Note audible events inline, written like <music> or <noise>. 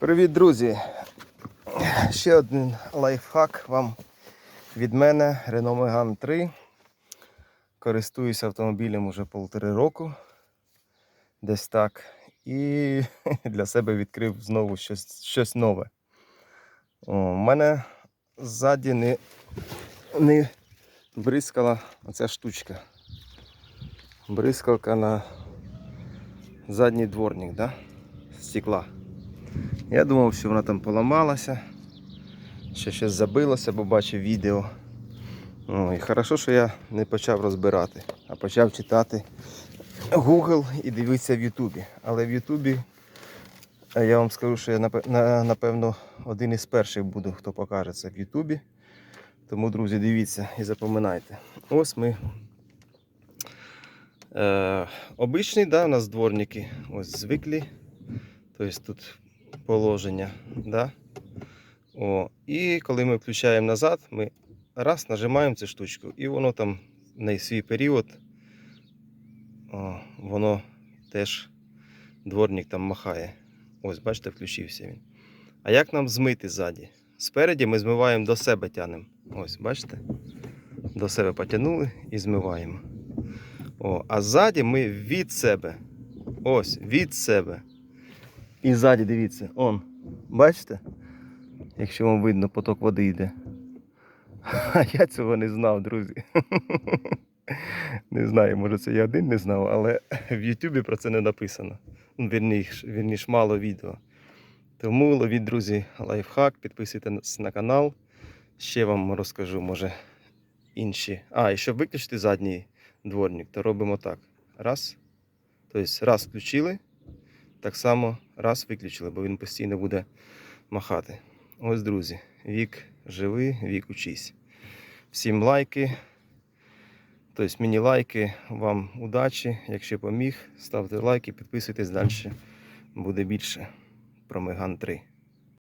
Привіт, друзі! Ще один лайфхак вам від мене Renault Megane 3. Користуюся автомобілем уже полтори року. Десь так. І <laughs> для себе відкрив знову щось, щось нове. У мене ззаді не, не бризкала оця штучка. Бризкалка на задній дворник, да? стекла. Я думав, що вона там поламалася, що щось забилося, бо бачив відео. Ну, і хорошо, що я не почав розбирати, а почав читати Google і дивитися в Ютубі. Але в Ютубі е, я вам скажу, що я напевно один із перших буду, хто покаже це в Ютубі. Тому, друзі, дивіться і запам'ятайте. Ось ми. Е, обичні, да, у нас дворники ось звиклі. Тобто тут положення. Да? О, і коли ми включаємо назад, ми раз нажимаємо цю штучку, і воно там на свій період, о, воно теж дворник там махає. Ось, бачите, включився він. А як нам змити ззаді? Спереді ми змиваємо до себе тянемо. Ось, бачите? До себе потягнули і змиваємо. О, а ззаді ми від себе. Ось, від себе. І ззаді дивіться, он, бачите? Якщо вам видно, поток води йде. <laughs> А я цього не знав, друзі. <laughs> Не знаю, може це я один не знав, але <laughs> в Ютубі про це не написано. Ну, Вірніш, вірніш мало відео. Тому ловіть, друзі, лайфхак, підписуйтесь на канал. Ще вам розкажу, може, інші. А, і щоб виключити задній дворник, то робимо так. Раз. Тобто раз включили, так само раз виключили, бо він постійно буде махати. Ось, друзі, вік живий, вік учись. Всім лайки. Тобто мені лайки, вам удачі. Якщо поміг, ставте лайки, підписуйтесь далі. Буде більше про Меган 3.